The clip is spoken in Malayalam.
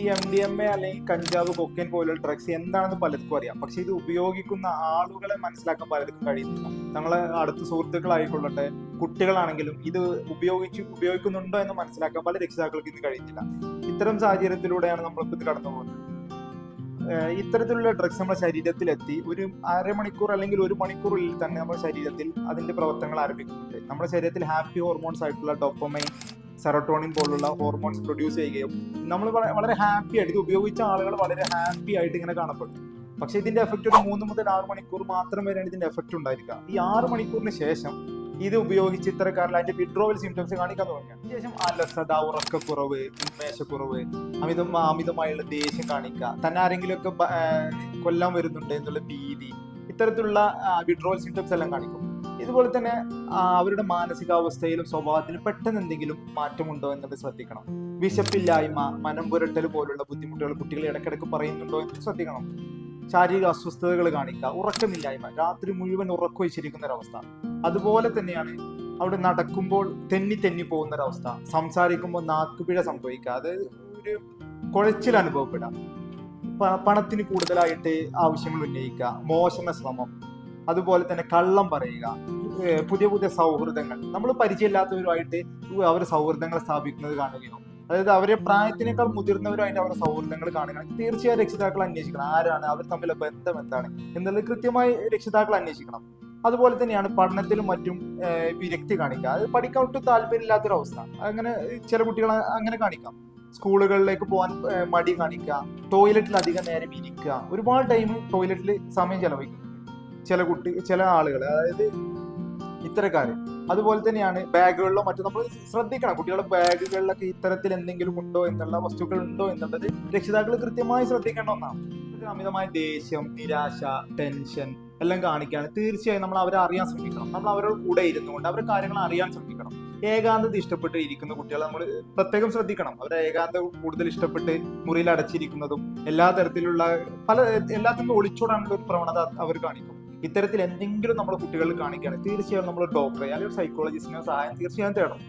ഈ എം ഡി എം എ അല്ലെങ്കിൽ കഞ്ചാവ് കൊക്കൈൻ പോലുള്ള ഡ്രഗ്സ് എന്താണെന്ന് പലർക്കും അറിയാം. പക്ഷെ ഇത് ഉപയോഗിക്കുന്ന ആളുകളെ മനസ്സിലാക്കാൻ പലർക്കും കഴിയുന്നില്ല. നമ്മളെ അടുത്ത സുഹൃത്തുക്കളായിക്കൊള്ളട്ടെ കുട്ടികളാണെങ്കിലും ഇത് ഉപയോഗിച്ച് ഉപയോഗിക്കുന്നുണ്ടോ എന്ന് മനസ്സിലാക്കാൻ പല രക്ഷിതാക്കൾക്ക് ഇന്ന് കഴിയുന്നില്ല. ഇത്തരം സാഹചര്യത്തിലൂടെയാണ് നമ്മളിപ്പോൾ ഇത് കടന്നു പോകുന്നത്. ഇത്തരത്തിലുള്ള ഡ്രഗ്സ് നമ്മുടെ ശരീരത്തിലെത്തി ഒരു അരമണിക്കൂർ അല്ലെങ്കിൽ ഒരു മണിക്കൂറിൽ തന്നെ നമ്മുടെ ശരീരത്തിൽ അതിന്റെ പ്രവർത്തനങ്ങൾ ആരംഭിക്കുന്നുണ്ട്. നമ്മുടെ ശരീരത്തിൽ ഹാപ്പി ഹോർമോൺസ് ആയിട്ടുള്ള ഡോപ്പമൈൻ സെറട്ടോണിൻ പോലുള്ള ഹോർമോൺസ് പ്രൊഡ്യൂസ് ചെയ്യുകയും നമ്മൾ വളരെ ഹാപ്പി ആയിട്ട് ഇത് ഉപയോഗിച്ച ആളുകൾ വളരെ ഹാപ്പി ആയിട്ട് ഇങ്ങനെ കാണപ്പെടും. പക്ഷെ ഇതിന്റെ എഫക്റ്റ് ഒരു മൂന്ന് മുതൽ ആറ് മണിക്കൂർ മാത്രം വരെയാണ് ഇതിന്റെ എഫക്റ്റ് ഉണ്ടായിരിക്കുക. ഈ ആറ് മണിക്കൂറിന് ശേഷം ഇത് ഉപയോഗിച്ച് ഇത്തരക്കാരിൽ അതിന്റെ വിഡ്രോവൽ സിംറ്റംസ് കാണിക്കാൻ തുടങ്ങുക. ശേഷം അലസത ഉറക്കക്കുറവ് ഉന്മേഷക്കുറവ് അമിതം അമിതമായുള്ള ദേഷ്യം കാണിക്കുക തന്നെ ആരെങ്കിലും ഒക്കെ കൊല്ലാൻ വരുന്നുണ്ട് എന്നുള്ള ഭീതി ഇത്തരത്തിലുള്ള വിഡ്രോവൽ സിംറ്റംസ് എല്ലാം കാണിക്കും. ഇതുപോലെ തന്നെ അവരുടെ മാനസികാവസ്ഥയിലും സ്വഭാവത്തിലും പെട്ടെന്ന് എന്തെങ്കിലും മാറ്റമുണ്ടോ എന്നത് ശ്രദ്ധിക്കണം. വിശപ്പില്ലായ്മ മനം പുരട്ടൽ പോലുള്ള ബുദ്ധിമുട്ടുകൾ കുട്ടികൾ ഇടയ്ക്കിടയ്ക്ക് പറയുന്നുണ്ടോ എന്ന് ശ്രദ്ധിക്കണം. ശാരീരിക അസ്വസ്ഥതകൾ കാണിക്കുക ഉറക്കമില്ലായ്മ രാത്രി മുഴുവൻ ഉറക്കൊഴിച്ചിരിക്കുന്ന ഒരവസ്ഥ അതുപോലെ തന്നെയാണ് അവിടെ നടക്കുമ്പോൾ തെന്നി തെന്നി പോകുന്ന ഒരവസ്ഥ സംസാരിക്കുമ്പോൾ നാക്കുപിഴ സംഭവിക്കുക. അത് ഒരു കുഴച്ചിൽ അനുഭവപ്പെടാം പണത്തിന് കൂടുതലായിട്ട് ആവശ്യങ്ങൾ ഉന്നയിക്കുക. മോശമ ശ്രമം. അതുപോലെ തന്നെ കള്ളം പറയുക പുതിയ പുതിയ സൗഹൃദങ്ങൾ. നമ്മൾ പരിചയമില്ലാത്തവരുമായിട്ട് അവർ സൗഹൃദങ്ങൾ സ്ഥാപിക്കുന്നത് കാണുകയോ അതായത് അവരെ പ്രായത്തിനേക്കാൾ മുതിർന്നവരുമായിട്ട് അവരുടെ സൗഹൃദങ്ങൾ കാണുക തീർച്ചയായും രക്ഷിതാക്കൾ അന്വേഷിക്കണം ആരാണ് അവർ തമ്മിലെ ബന്ധം എന്താണ് എന്നുള്ളത് കൃത്യമായി രക്ഷിതാക്കൾ അന്വേഷിക്കണം. അതുപോലെ തന്നെയാണ് പഠനത്തിലും മറ്റും വിരക്തി കാണിക്കുക. അത് പഠിക്കാൻ ഒട്ടും താല്പര്യമില്ലാത്തൊരവസ്ഥ. അങ്ങനെ ചില കുട്ടികൾ അങ്ങനെ കാണിക്കാം. സ്കൂളുകളിലേക്ക് പോകാൻ മടി കാണിക്കുക ടോയ്ലറ്റിൽ അധികം നേരം ഇരിക്കുക. ഒരുപാട് ടൈം ടോയ്ലറ്റിൽ സമയം ചെലവഴിക്കും. ചില കുട്ടി ചില ആളുകൾ അതായത് ഇത്തരക്കാര്. അതുപോലെ തന്നെയാണ് ബാഗുകളിലോ മറ്റും നമ്മൾ ശ്രദ്ധിക്കണം. കുട്ടികളുടെ ബാഗുകളിലൊക്കെ ഇത്തരത്തിൽ എന്തെങ്കിലും ഉണ്ടോ എന്നുള്ള വസ്തുക്കൾ ഉണ്ടോ എന്നുള്ളത് രക്ഷിതാക്കൾ കൃത്യമായി ശ്രദ്ധിക്കേണ്ട ഒന്നാണ്. അമിതമായ ദേഷ്യം നിരാശ ടെൻഷൻ എല്ലാം കാണിക്കുകയാണ് തീർച്ചയായും നമ്മൾ അവരെ അറിയാൻ ശ്രമിക്കണം നമ്മൾ അവരുടെ കൂടെ ഇരുന്നുകൊണ്ട് അവരുടെ കാര്യങ്ങൾ അറിയാൻ ശ്രമിക്കണം ഏകാന്തത ഇഷ്ടപ്പെട്ട് ഇരിക്കുന്ന കുട്ടികളെ നമ്മൾ പ്രത്യേകം ശ്രദ്ധിക്കണം. അവരെ ഏകാന്തത കൂടുതൽ ഇഷ്ടപ്പെട്ട് മുറിയിൽ അടച്ചിരിക്കുന്നതും എല്ലാ തരത്തിലുള്ള പല എല്ലാത്തിനും ഒളിച്ചോടാനുള്ള ഒരു പ്രവണത അവർ കാണിക്കും. ഇത്തരത്തിൽ എന്തെങ്കിലും നമ്മൾ കുട്ടികളിൽ കാണിക്കുകയാണെങ്കിൽ തീർച്ചയായും നമ്മൾ ഡോക്ടറെ അല്ലെങ്കിൽ സൈക്കോളജിസ്റ്റിനെ സഹായം തീർച്ചയായും തേടണം.